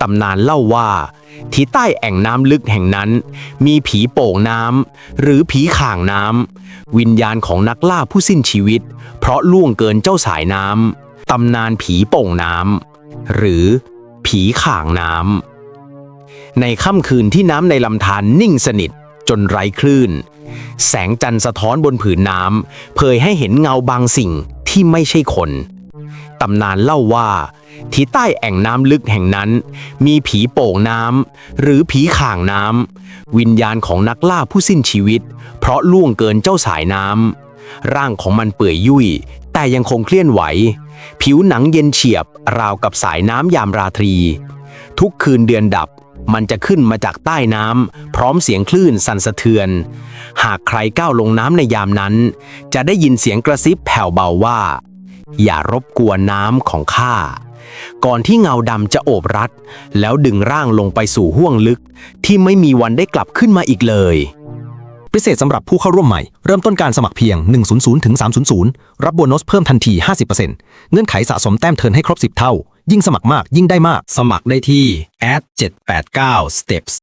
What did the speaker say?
ตำนานเล่าว่า ที่ใต้แอ่งน้ำลึกแห่งนั้น มีผีโป่งน้ำหรือผีข่างน้ำวิญญาณของนักล่าผู้สิ้นชีวิต เพราะล่วงเกินเจ้าสายน้ำตำนานผีโป่งน้ำหรือผีข่างน้ำในค่ำคืนที่น้ำในลำธารนิ่งสนิทจนไร้คลื่น แสงจันทร์สะท้อนบนผืนน้ำเผยให้เห็นเงาบางสิ่งที่ไม่ใช่คน ตำนานเล่าว่า ที่ใต้แอ่งน้ำลึกแห่งนั้น มีผีโป่งน้ำหรือผีข่างน้ำวิญญาณของนักล่าผู้สิ้นชีวิต เพราะล่วงเกินเจ้าสายน้ำร่างของมันเปื่อยยุ่ย แต่ยังคงเคลื่อนไหว ผิวหนังเย็นเฉียบ ราวกับสายน้ำยามราตรี ทุกคืนเดือนดับมันจะขึ้นมาจากใต้น้ำ พร้อมเสียงคลื่นสั่นสะเทือน หากใครก้าวลงน้ำในยามนั้น จะได้ยินเสียงกระซิบแผ่วเบาว่า อย่ารบกวนน้ำของข้า ก่อนที่เงาดำจะโอบรัด แล้วดึงร่างลงไปสู่ห้วงลึก ที่ไม่มีวันได้กลับขึ้นมาอีกเลย พิเศษสำหรับผู้เข้าร่วมใหม่ เริ่มต้นการสมัครเพียง 100ถึง300 รับโบนัสเพิ่มทันที 50%เงื่อนไขสะสมแต้มเทิร์นให้ครบ 10 เท่า ยิ่งสมัครมากยิ่งได้มาก สมัครได้ที่ at 789 steps